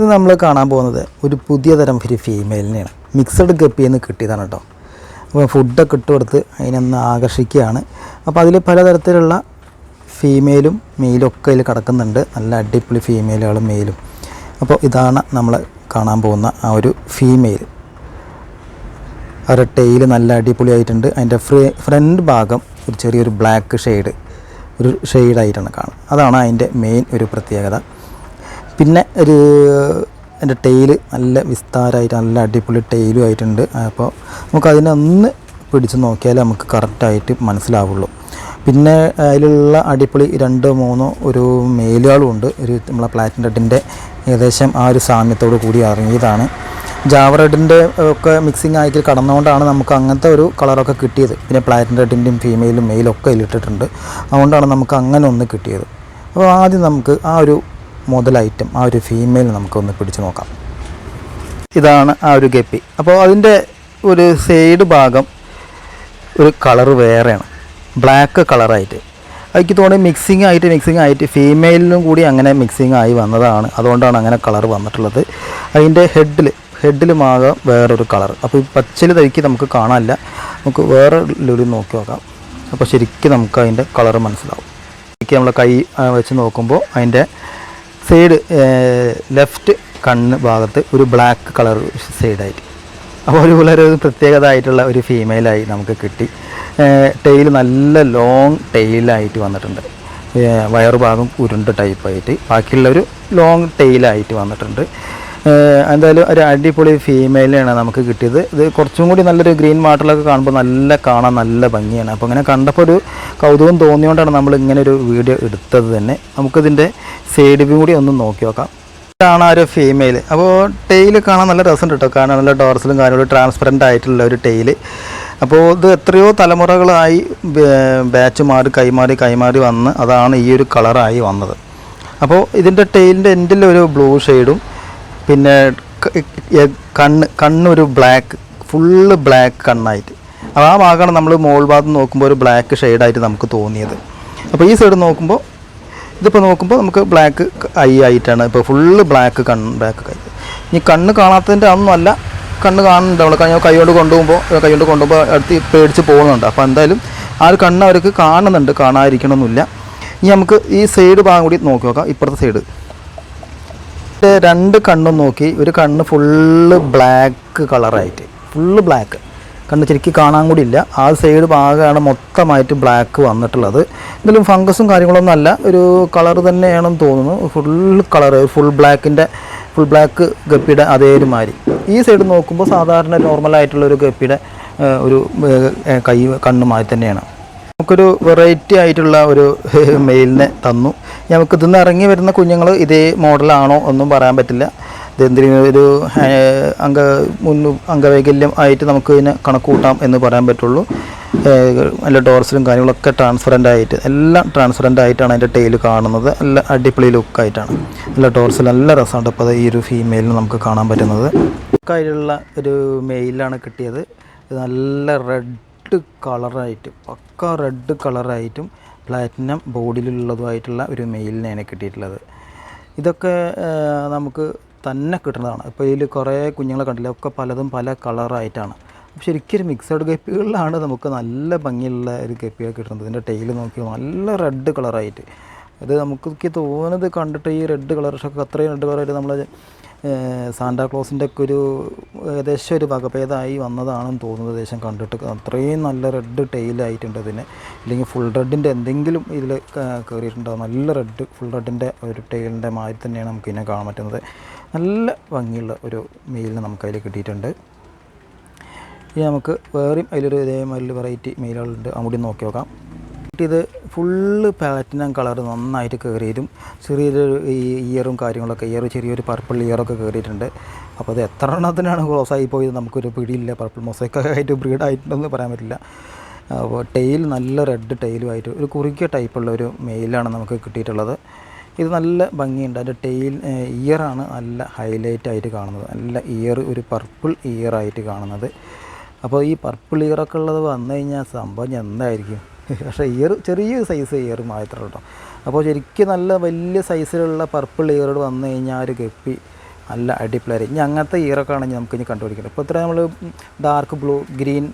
ഇത് നമ്മൾ കാണാൻ പോകുന്നത് ഒരു പുതിയ തരം ഒരു ഫീമെയിലിനെയാണ് മിക്സഡ് ഗപ്പിയിൽ എന്ന് കിട്ടിയതാണ് കേട്ടോ. അപ്പോൾ ഫുഡൊക്കെ ഇട്ട് കൊടുത്ത് അതിനൊന്ന് ആകർഷിക്കുകയാണ്. അപ്പോൾ അതിൽ പലതരത്തിലുള്ള ഫീമെയിലും മെയിലും ഒക്കെ അതിൽ കിടക്കുന്നുണ്ട്. നല്ല അടിപൊളി ഫീമെയിലുകളും മെയിലും അപ്പോൾ ഇതാണ് നമ്മൾ കാണാൻ പോകുന്ന ആ ഒരു ഫീമെയിൽ അവരുടെ ടെയിൽ നല്ല അടിപൊളിയായിട്ടുണ്ട്. അതിന്റെ ഫ്രേ ഫ്രണ്ട് ഭാഗം ഒരു ചെറിയൊരു ബ്ലാക്ക് ഷെയ്ഡ് ഒരു ഷെയ്ഡായിട്ടാണ് കാണുന്നത്. അതാണ് അതിന്റെ മെയിൻ ഒരു പ്രത്യേകത. പിന്നെ ഒരു എന്റെ ടെയിൽ നല്ല വിസ്താരമായിട്ട് നല്ല അടിപൊളി ടെയിലും ആയിട്ടുണ്ട്. അപ്പോൾ നമുക്ക് അതിനെ ഒന്ന് പിടിച്ച് നോക്കിയാലേ നമുക്ക് കറക്റ്റായിട്ട് മനസ്സിലാവുള്ളൂ. പിന്നെ അതിലുള്ള അടിപൊളി രണ്ടോ മൂന്നോ ഒരു മേലുകളും ഉണ്ട്. ഒരു നമ്മളെ പ്ലാറ്റിൻ ഏകദേശം ആ ഒരു സാമ്യത്തോട് കൂടി ഇറങ്ങിയതാണ്. ജാവ റെഡിന്റെ ഒക്കെ മിക്സിങ് ആയിട്ട് കടന്നുകൊണ്ടാണ് നമുക്ക് അങ്ങനത്തെ ഒരു കളറൊക്കെ കിട്ടിയത്. പിന്നെ പ്ലാറ്റിൻ റെഡിന്റെയും ഫീമെയിലും മെയിലും ഒക്കെ ഇതിലിട്ടിട്ടുണ്ട് അതുകൊണ്ടാണ് നമുക്ക് അങ്ങനെ ഒന്ന് കിട്ടിയത്. അപ്പോൾ ആദ്യം നമുക്ക് ആ ഒരു മുതൽ ഐറ്റം ആ ഒരു ഫീമെയിൽ നമുക്കൊന്ന് പിടിച്ചു നോക്കാം. ഇതാണ് ആ ഒരു ഗപ്പി. അപ്പോൾ അതിന്റെ ഒരു സൈഡ് ഭാഗം ഒരു കളറ് വേറെയാണ്. ബ്ലാക്ക് കളറായിട്ട് എനിക്ക് തോന്നി മിക്സിംഗ് ആയിട്ട് മിക്സിംഗ് ആയിട്ട് ഫീമെയിലിനും കൂടി അങ്ങനെ മിക്സിംഗ് ആയി വന്നതാണ്. അതുകൊണ്ടാണ് അങ്ങനെ കളർ വന്നിട്ടുള്ളത്. അതിന്റെ ഹെഡിൽ ഹെഡിലുമാകാം വേറൊരു കളർ അപ്പോൾ ഈ പച്ചിൽ തരിക്ക് നമുക്ക് കാണാനില്ല. നമുക്ക് വേറെ ലുലി നോക്കി നോക്കാം. അപ്പോൾ ശരിക്കും നമുക്ക് അതിന്റെ കളർ മനസ്സിലാവും. ശരിക്കും നമ്മൾ കൈ വെച്ച് നോക്കുമ്പോൾ അതിന്റെ സൈഡ് ലെഫ്റ്റ് കണ്ണ് ഭാഗത്ത് ഒരു ബ്ലാക്ക് കളർ സൈഡായിട്ട് അപ്പോൾ ഒരു വളരെ ഒരു പ്രത്യേകത ആയിട്ടുള്ള ഒരു ഫീമെയിലായി നമുക്ക് കിട്ടി. ടെയിൽ നല്ല ലോങ് ടെയിലായിട്ട് വന്നിട്ടുണ്ട്. വയറുഭാഗം വയറ് ഭാഗം ഉരുണ്ട ടൈപ്പായിട്ട് ബാക്കിയുള്ള ഒരു ലോങ് ടെയിലായിട്ട് വന്നിട്ടുണ്ട്. എന്തായാലും ഒരു അടിപൊളി ഫീമെയിലാണ് നമുക്ക് കിട്ടിയത്. ഇത് കുറച്ചും കൂടി നല്ലൊരു ഗ്രീൻ വാട്ടറിലൊക്കെ കാണുമ്പോൾ നല്ല കാണാൻ നല്ല ഭംഗിയാണ്. അപ്പോൾ ഇങ്ങനെ കണ്ടപ്പോൾ ഒരു കൗതുകം തോന്നിയോണ്ടാണ് നമ്മൾ ഇങ്ങനെ ഒരു വീഡിയോ എടുത്തത് തന്നെ. നമുക്കിതിന്റെ സൈഡ് വ്യൂ കൂടി ഒന്ന് നോക്കി നോക്കാം. ഇതാണ് ആ ഒരു ഫീമെയിൽ അപ്പോൾ ടെയിൽ കാണാൻ നല്ല രസമുണ്ട് കേട്ടോ കാരണം നല്ല ഡോർസിലും കാര്യങ്ങളും ട്രാൻസ്പെറന്റ് ആയിട്ടുള്ള ഒരു ടെയിൽ അപ്പോൾ ഇത് എത്രയോ തലമുറകളായി ബാച്ച് മാറി കൈമാറി കൈമാറി വന്ന് അതാണ് ഈ ഒരു കളറായി വന്നത്. അപ്പോൾ ഇതിന്റെ ടെയിലിന്റെ എൻഡിൽ ഒരു ബ്ലൂ ഷെയ്ഡും പിന്നെ കണ്ണ് കണ്ണൊരു ബ്ലാക്ക് ഫുള്ള് ബ്ലാക്ക് കണ്ണായിട്ട്. അപ്പോൾ ആ ഭാഗമാണ് നമ്മൾ മോൾ ഭാഗത്ത് നോക്കുമ്പോൾ ഒരു ബ്ലാക്ക് ഷെയ്ഡായിട്ട് നമുക്ക് തോന്നിയത്. അപ്പോൾ ഈ സൈഡ് നോക്കുമ്പോൾ ഇതിപ്പോൾ നോക്കുമ്പോൾ നമുക്ക് ബ്ലാക്ക് ഐ ആയിട്ടാണ് ഇപ്പോൾ ഫുള്ള് ബ്ലാക്ക് കണ്ണ് ബ്ലാക്ക് കൈ ഇനി കണ്ണ് കാണാത്തതിന്റെ അതൊന്നുമല്ല കണ്ണ് കാണുന്നുണ്ട് നമ്മൾ കൈ കൈകൊണ്ട് കൊണ്ടുപോകുമ്പോൾ കൈ കൊണ്ട് കൊണ്ടുപോകുമ്പോൾ അടുത്ത് പേടിച്ച് പോകുന്നുണ്ട്. അപ്പോൾ എന്തായാലും ആ ഒരു കണ്ണ് അവർക്ക് കാണുന്നുണ്ട്. കാണാതിരിക്കണമെന്നില്ല ഇനി നമുക്ക് ഈ സൈഡ് ഭാഗം കൂടി നോക്കി നോക്കാം. ഇപ്പുറത്തെ സൈഡ് രണ്ട് കണ്ണും നോക്കി ഒരു കണ്ണ് ഫുള്ള് ബ്ലാക്ക് കളറായിട്ട് ഫുള്ള് ബ്ലാക്ക് കണ്ണ് ശരിക്കും കാണാൻ കൂടി ഇല്ല. ആ സൈഡ് ഭാഗമാണ് മൊത്തമായിട്ട് ബ്ലാക്ക് വന്നിട്ടുള്ളത്. എന്തെങ്കിലും ഫംഗസും കാര്യങ്ങളൊന്നും അല്ല. ഒരു കളർ തന്നെയാണെന്ന് തോന്നുന്നു. ഫുൾ കളർ ഫുൾ ബ്ലാക്കിന്റെ ഫുൾ ബ്ലാക്ക് ഗപ്പിയുടെ അതേ ഒരു മാതിരി ഈ സൈഡ് നോക്കുമ്പോൾ സാധാരണ നോർമലായിട്ടുള്ള ഒരു ഗപ്പിയുടെ ഒരു കൈ കണ്ണുമായി തന്നെയാണ്. നമുക്കൊരു വെറൈറ്റി ആയിട്ടുള്ള ഒരു മെയിലിനെ തന്നു. നമുക്ക് ഇതിന്ന് ഇറങ്ങി വരുന്ന കുഞ്ഞുങ്ങൾ ഇതേ മോഡലാണോ ഒന്നും പറയാൻ പറ്റില്ല. ഇതെന്തെങ്കിലും ഒരു അംഗ മുന്നു അംഗവൈകല്യം ആയിട്ട് നമുക്ക് ഇതിനെ കണക്ക് കൂട്ടാം എന്ന് പറയാൻ പറ്റുള്ളൂ. നല്ല ഡോർസിലും കാര്യങ്ങളൊക്കെ ട്രാൻസ്പെറന്റ് ആയിട്ട് എല്ലാം ട്രാൻസ്പെറന്റ് ആയിട്ടാണ് അതിന്റെ ടെയിൽ കാണുന്നത്. നല്ല അടിപൊളി ലുക്കായിട്ടാണ്. നല്ല ഡോർസിൽ നല്ല രസമുണ്ട് അപ്പോൾ ഈ ഒരു ഫീമെയിലിന് നമുക്ക് കാണാൻ പറ്റുന്നത്. ലുക്കായിട്ടുള്ള ഒരു മെയിലാണ് കിട്ടിയത്. നല്ല റെഡ് കളറായിട്ട് പക്ക റെഡ് കളറായിട്ടും പ്ലാറ്റിനം ബോഡിയിലുള്ളതുമായിട്ടുള്ള ഒരു മെയിലിനെയാണ് കിട്ടിയിട്ടുള്ളത്. ഇതൊക്കെ നമുക്ക് തന്നെ കിട്ടുന്നതാണ്. ഇപ്പോൾ ഇതിൽ കുറേ കുഞ്ഞുങ്ങളെ കണ്ടില്ല? ഒക്കെ പലതും പല കളറായിട്ടാണ്. ശരിക്കും ഒരു മിക്സഡ് ഗപ്പികളിലാണ് നമുക്ക് നല്ല ഭംഗിയുള്ള ഒരു ഗപ്പികൾ കിട്ടുന്നത്. ഇതിന്റെ ടൈൽ നോക്കി നല്ല റെഡ് കളറായിട്ട്. അത് നമുക്ക് തോന്നുന്നത് കണ്ടിട്ട് ഈ റെഡ് കളർ പക്ഷേ അത്രയും റെഡ് കളറായിട്ട് നമ്മൾ സാന്റാക്ലോസിന്റെ ഒക്കെ ഒരു ഏകദേശം ഒരു വകഭേദമായി വന്നതാണെന്ന് തോന്നുന്നത് ഏകദേശം കണ്ടിട്ട്. അത്രയും നല്ല റെഡ് ടെയിലായിട്ടുണ്ട് അതിന്. അല്ലെങ്കിൽ ഫുൾ റെഡിന്റെ എന്തെങ്കിലും ഇതിൽ കയറിയിട്ടുണ്ടാവും നല്ല റെഡ് ഫുൾ റെഡിന്റെ ഒരു ടെയിലിന്റെ മാതിരി തന്നെയാണ് നമുക്ക് ഇതിനെ കാണാൻ പറ്റുന്നത്. നല്ല ഭംഗിയുള്ള ഒരു മെയിലിന് നമുക്കതിൽ കിട്ടിയിട്ടുണ്ട്. ഇനി നമുക്ക് വേറെയും അതിലൊരു ഇതേമാതിരി വെറൈറ്റി മെയിലുകളുണ്ട്. അങ്ങോട്ടും നോക്കി നോക്കാം. ഇത് ഫുള്ള് പ്ലാറ്റിനം കളർ നന്നായിട്ട് കയറിയിട്ടും ചെറിയൊരു ഈ ഇയറും കാര്യങ്ങളൊക്കെ ഇയർ ചെറിയൊരു പർപ്പിൾ ഇയറൊക്കെ കയറിയിട്ടുണ്ട് അപ്പോൾ അത് എത്ര എണ്ണത്തിനാണ് ക്ലോസ് ആയി പോയത് നമുക്കൊരു പിടിയില്ല. പർപ്പിൾ മൊസൈക്കൊക്കെ ആയിട്ട് ബ്രീഡ് ആയിട്ടുണ്ടെന്ന് പറയാൻ പറ്റില്ല. അപ്പോൾ ടെയിൽ നല്ല റെഡ് ടെയിലുമായിട്ട് ഒരു കുറുക്കിയ ടൈപ്പുള്ള ഒരു മെയിലാണ് നമുക്ക് കിട്ടിയിട്ടുള്ളത്. ഇത് നല്ല ഭംഗിയുണ്ട്. അതിന്റെ ടെയിൽ ഇയറാണ് നല്ല ഹൈലൈറ്റ് ആയിട്ട് കാണുന്നത്. നല്ല ഇയർ ഒരു പർപ്പിൾ ഇയറായിട്ട് കാണുന്നത്. അപ്പോൾ ഈ പർപ്പിൾ ഇയറൊക്കെ ഉള്ളത് വന്നു കഴിഞ്ഞാൽ സംഭവം എന്തായിരിക്കും? പക്ഷേ ഇയർ ചെറിയ സൈസ് ഇയർ മാത്രമേ കേട്ടോ അപ്പോൾ ശരിക്കും നല്ല വലിയ സൈസിലുള്ള പർപ്പിൾ ഇയറോട് വന്നു കഴിഞ്ഞാൽ ഒരു ഗപ്പി നല്ല അടിപൊളി ഇനി അങ്ങനത്തെ ഇയറൊക്കെ ആണെങ്കിൽ നമുക്ക് ഇനി കണ്ടുപിടിക്കണം. ഇപ്പോൾ ഇത്ര നമ്മൾ ഡാർക്ക് ബ്ലൂ ഗ്രീൻ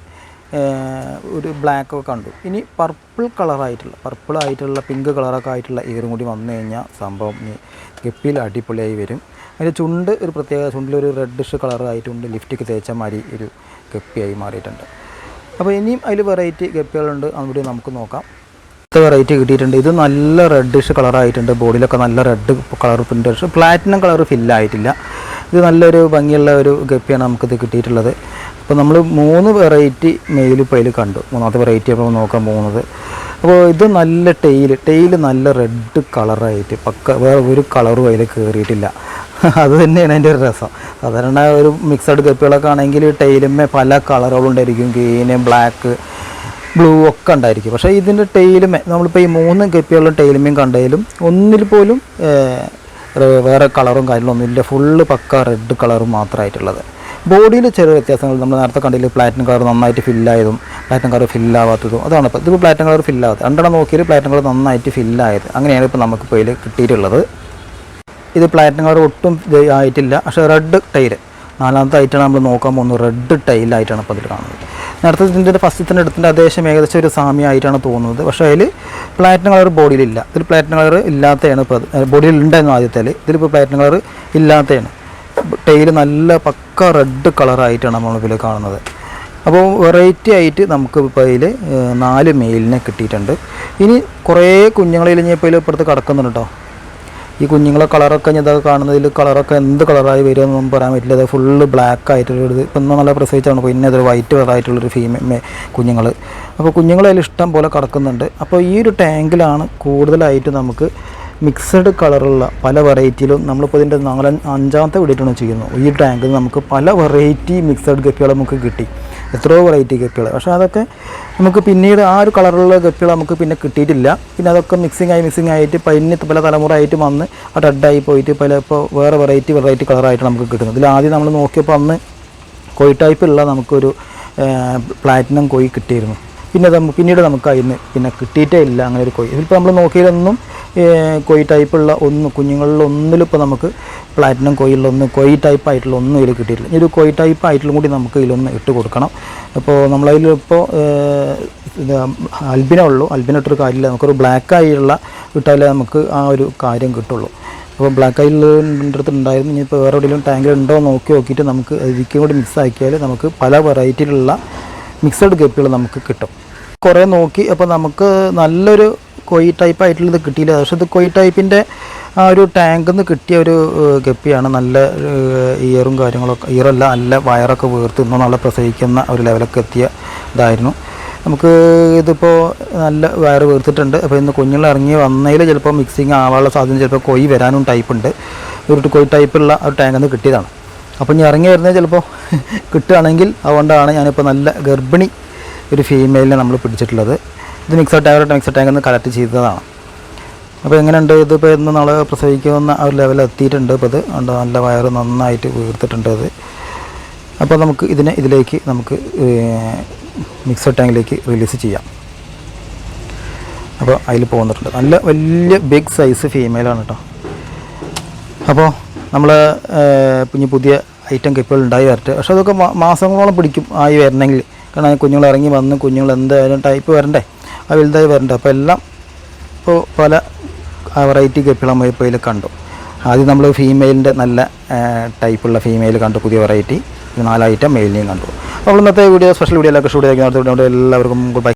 ഒരു ബ്ലാക്ക് ഒക്കെ കണ്ടു. ഇനി പർപ്പിൾ കളറായിട്ടുള്ള പർപ്പിൾ ആയിട്ടുള്ള പിങ്ക് കളറൊക്കെ ആയിട്ടുള്ള ഇയറും കൂടി വന്നു കഴിഞ്ഞാൽ സംഭവം ഗപ്പിയിൽ അടിപൊളിയായി വരും. അതിന്റെ ചുണ്ട് ഒരു പ്രത്യേക ചുണ്ടിലൊരു റെഡിഷ് കളറായിട്ടുണ്ട് ലിഫ്റ്റിക്ക് തേച്ച മാതിരി ഒരു ഗപ്പിയായി മാറിയിട്ടുണ്ട്. അപ്പോൾ ഇനിയും അതിൽ വെറൈറ്റി ഗപ്പികളുണ്ട്. അവിടെ നമുക്ക് നോക്കാം. അടുത്ത വെറൈറ്റി കിട്ടിയിട്ടുണ്ട്. ഇത് നല്ല റെഡിഷ് കളറായിട്ടുണ്ട് ബോഡിയിലൊക്കെ നല്ല red colour print platinum colour ഫില്ലായിട്ടില്ല ഇത് നല്ലൊരു ഭംഗിയുള്ള ഒരു ഗപ്പിയാണ് നമുക്കിത് കിട്ടിയിട്ടുള്ളത്. അപ്പോൾ നമ്മൾ മൂന്ന് വെറൈറ്റി മെയിൽ ഇപ്പോൾ അതിൽ കണ്ടു. മൂന്നാമത്തെ വെറൈറ്റി അപ്പോൾ നോക്കാൻ പോകുന്നത് അപ്പോൾ ഇത് നല്ല ടെയിൽ ടെയിൽ നല്ല റെഡ് കളറായിട്ട് പക്ക വേറെ ഒരു കളറും അതിൽ കയറിയിട്ടില്ല അത് തന്നെയാണ് അതിന്റെ ഒരു രസം. സാധാരണ ഒരു മിക്സഡ് കപ്പികളൊക്കെ ആണെങ്കിൽ ടെയിലുമേ പല കളറുകളുണ്ടായിരിക്കും. ഗ്രീന് ബ്ലാക്ക് ബ്ലൂ ഒക്കെ ഉണ്ടായിരിക്കും. പക്ഷേ ഇതിന്റെ ടെയിലുമേ നമ്മളിപ്പോൾ ഈ മൂന്ന് കപ്പികളും ടെയിലുമേയും കണ്ടതിലും ഒന്നിൽ പോലും വേറെ കളറും കാര്യങ്ങളൊന്നും ഇല്ല ഫുള്ള് പക്ക റെഡ് കളറും മാത്രമായിട്ടുള്ളത്. ബോഡിയിൽ ചെറിയ വ്യത്യാസങ്ങൾ. നമ്മൾ നേരത്തെ കണ്ടില്ല പ്ലാറ്റിൻ കളർ നന്നായിട്ട് ഫില്ലായതും പ്ലാറ്റിൻ കളർ ഫില്ലാവാത്തതും അതാണ് ഇപ്പോൾ ഇതിപ്പോൾ പ്ലാറ്റിൻ കളർ ഫില്ലാവാത്തത് രണ്ടെണ്ണം നോക്കിയാൽ പ്ലാറ്റിൻ കളർ നന്നായിട്ട് ഫില്ലായത് അങ്ങനെയാണ് ഇപ്പോൾ നമുക്കിപ്പോൾ ഇതിൽ കിട്ടിയിട്ടുള്ളത്. ഇത് പ്ലാറ്റിനം കളർ ഒട്ടും ആയിട്ടില്ല. പക്ഷേ റെഡ് ടൈൽ നാലാമത്തെ ആയിട്ടാണ് നമ്മൾ നോക്കാൻ പോകുന്നത്. റെഡ് ടൈലായിട്ടാണ് ഇപ്പോൾ അതിൽ കാണുന്നത്. നേരത്തെ ഇതിന്റെ ഫസ്റ്റ് തന്നെ എടുത്തിന്റെ അദ്ദേഹം ഏകദേശം ഒരു സാമ്യമായിട്ടാണ് തോന്നുന്നത്. പക്ഷേ അതിൽ പ്ലാറ്റിനം കളർ ബോഡിയിലില്ല ഇതിൽ പ്ലാറ്റിനം കളർ ഇല്ലാത്തതാണ് ഇപ്പോൾ ബോഡിയിൽ ഉണ്ടായിരുന്നു ആദ്യത്തേൽ ഇതിലിപ്പോൾ പ്ലാറ്റിനം കളർ ഇല്ലാത്തതാണ് ടൈൽ നല്ല പക്ക റെഡ് കളറായിട്ടാണ് നമ്മളിതിൽ കാണുന്നത്. അപ്പോൾ വെറൈറ്റി ആയിട്ട് നമുക്ക് ഇപ്പോൾ അതിൽ നാല് മെയിലിനെ കിട്ടിയിട്ടുണ്ട്. ഇനി കുറേ കുഞ്ഞുങ്ങളിൽ ഇനി ഇപ്പോൾ ഇതിൽ ഇപ്പുറത്ത് കിടക്കുന്നുണ്ട് കേട്ടോ. ഈ കുഞ്ഞുങ്ങളെ കളറൊക്കെ ഞാൻ ഇതൊക്കെ കാണുന്നതിൽ കളറൊക്കെ എന്ത് കളറായി വരുമെന്നൊന്നും പറയാൻ പറ്റില്ല. അത് ഫുള്ള് ബ്ലാക്ക് ആയിട്ടുള്ളൊരു ഇപ്പം നല്ല പ്രസവിച്ചാണ്. പിന്നെ അതൊരു വൈറ്റ് കളറായിട്ടുള്ളൊരു ഫീമെ കുഞ്ഞുങ്ങൾ അപ്പോൾ കുഞ്ഞുങ്ങളെ. ഇഷ്ടം പോലെ കിടക്കുന്നുണ്ട്. അപ്പോൾ ഈ ഒരു ടാങ്കിലാണ് കൂടുതലായിട്ട് നമുക്ക് മിക്സഡ് കളറുള്ള പല വെറൈറ്റിയിലും നമ്മളിപ്പോൾ ഇതിന്റെ നാലഞ്ച് അഞ്ചാമത്തെ വീടിയിട്ടാണ് ചെയ്യുന്നത്. ഈ ടാങ്കിൽ നമുക്ക് പല വെറൈറ്റി മിക്സഡ് ഗപ്പികൾ നമുക്ക് കിട്ടി. എത്രയോ വെറൈറ്റി ഗപ്പികൾ പക്ഷേ അതൊക്കെ നമുക്ക് പിന്നീട് ആ ഒരു കളറുള്ള ഗപ്പികൾ നമുക്ക് പിന്നെ കിട്ടിയിട്ടില്ല. പിന്നെ അതൊക്കെ മിക്സിംഗ് ആയി മിക്സിംഗ് ആയിട്ട് പിന്നെ പല തലമുറ ആയിട്ട് വന്ന് ആ ഡെഡായി പോയിട്ട് പല ഇപ്പോൾ വേറെ വെറൈറ്റി വെറൈറ്റി കളറായിട്ട് നമുക്ക് കിട്ടുന്നത്. ഇതിൽ ആദ്യം നമ്മൾ നോക്കിയപ്പോൾ അന്ന് കോയി ടൈപ്പുള്ള നമുക്കൊരു പ്ലാറ്റിനം കോയി കിട്ടിയിരുന്നു. പിന്നെ പിന്നീട് നമുക്ക് അതിന് പിന്നെ കിട്ടിയിട്ടേ ഇല്ല അങ്ങനെ ഒരു കോയി ഇതിപ്പോൾ നമ്മൾ നോക്കിയതൊന്നും കോയി ടൈപ്പുള്ള ഒന്ന് കുഞ്ഞുങ്ങളിൽ ഒന്നിലിപ്പോൾ നമുക്ക് പ്ലാറ്റിനം കോയിലുള്ള ഒന്ന് കോയി ടൈപ്പ് ആയിട്ടുള്ള ഒന്നും ഇതിൽ കിട്ടിയിട്ടില്ല. ഇനി ഒരു കൊയ് ടൈപ്പ് ആയിട്ടുള്ള കൂടി നമുക്ക് ഇതിലൊന്ന് ഇട്ട് കൊടുക്കണം. അപ്പോൾ നമ്മളതിലിപ്പോൾ അൽബിന ഉള്ളൂ. അൽബിന ഇട്ടൊരു കാര്യമില്ല. നമുക്കൊരു ബ്ലാക്ക് ആയിട്ടുള്ള ഇട്ടാലേ നമുക്ക് ആ ഒരു കാര്യം കിട്ടുള്ളൂ. അപ്പോൾ ബ്ലാക്ക് ഐലിന്റെ അടുത്ത് ഉണ്ടായിരുന്നു. ഇനിയിപ്പോൾ വേറെ എവിടെയെങ്കിലും ടാങ്കിൽ ഉണ്ടോ നോക്കി നോക്കിയിട്ട് നമുക്ക് ഇതിക്കും കൂടി മിക്സ് ആക്കിയാൽ നമുക്ക് പല വെറൈറ്റിയിലുള്ള മിക്സഡ് ഗപ്പികൾ നമുക്ക് കിട്ടും. കുറേ നോക്കി അപ്പോൾ നമുക്ക് നല്ലൊരു കൊയ് ടൈപ്പ് ആയിട്ടുള്ളത് കിട്ടിയില്ല. പക്ഷേ ഇത് കൊയ് ടൈപ്പിന്റെ ആ ഒരു ടാങ്കിൽ നിന്ന് കിട്ടിയ ഒരു ഗപ്പിയാണ്. നല്ല ഇയറും കാര്യങ്ങളൊക്കെ ഇയറല്ല നല്ല വയറൊക്കെ വീർത്ത് ഇന്നും നല്ല പ്രസവിക്കുന്ന ഒരു ലെവലൊക്കെ എത്തിയ ഇതായിരുന്നു. നമുക്ക് ഇതിപ്പോൾ നല്ല വയറ് വീർത്തിട്ടുണ്ട്. അപ്പോൾ ഇന്ന് കുഞ്ഞുങ്ങൾ ഇറങ്ങി വന്നതിൽ ചിലപ്പോൾ മിക്സിങ് ആവാനുള്ള സാധ്യത ചിലപ്പോൾ കൊയ് വരാനും ടൈപ്പ് ഉണ്ട്. ഒരു കൊയ് ടൈപ്പുള്ള ഒരു ടാങ്കിൽ നിന്ന് കിട്ടിയതാണ്. അപ്പോൾ ഇനി ഇറങ്ങി വരുന്നത് ചിലപ്പോൾ കിട്ടുകയാണെങ്കിൽ അതുകൊണ്ടാണ് ഞാനിപ്പോൾ നല്ല ഗർഭിണി ഒരു ഫീമെയിലിനെ നമ്മൾ പിടിച്ചിട്ടുള്ളത്. ഇത് മിക്സർ ടാങ്ക് മിക്സർ ടാങ്കിൽ നിന്ന് കളക്ട് ചെയ്തതാണ്. അപ്പോൾ എങ്ങനെയുണ്ട്? ഇതിപ്പോൾ ഇന്ന് നാളെ പ്രസവിക്കുന്ന ആ ഒരു ലെവലിൽ എത്തിയിട്ടുണ്ട് ഇപ്പോൾ ഇത്. ഉണ്ട് നല്ല വയറ് നന്നായിട്ട് വീർത്തിട്ടുണ്ട് അത് അപ്പോൾ നമുക്ക് ഇതിനെ ഇതിലേക്ക് നമുക്ക് മിക്സർ ടാങ്കിലേക്ക് റിലീസ് ചെയ്യാം. അപ്പോൾ അതിൽ പോകുന്നിട്ടുണ്ട് നല്ല വലിയ ബിഗ് സൈസ് ഫീമെയിലാണ് കേട്ടോ അപ്പോൾ നമ്മൾ പിന്നെ പുതിയ ഐറ്റം കെപ്പുകൾ ഉണ്ടായി വരട്ടെ. പക്ഷെ അതൊക്കെ മാസങ്ങളോളം പിടിക്കും ആയി വരണമെങ്കിൽ. കാരണം കുഞ്ഞുങ്ങൾ ഇറങ്ങി വന്ന് കുഞ്ഞുങ്ങൾ എന്തായാലും ടൈപ്പ് വരണ്ടേ? വലുതായി വരണ്ട. അപ്പോൾ എല്ലാം ഇപ്പോൾ പല വെറൈറ്റി കെപ്പുകൾ നമ്മൾ ഇപ്പോൾ ഇതിൽ കണ്ടു. ആദ്യം നമ്മൾ ഫീമെയിലിന്റെ നല്ല ടൈപ്പുള്ള ഫീമെയിൽ കണ്ടു പുതിയ വെറൈറ്റി നാലായിട്ട് മെയിലിനെയും കണ്ടു. അപ്പോൾ ഇന്നത്തെ വീഡിയോ സ്പെഷ്യൽ വീഡിയോ എല്ലാം സ്റ്റുഡിയോ എല്ലാവർക്കും ഗുഡ് ബൈ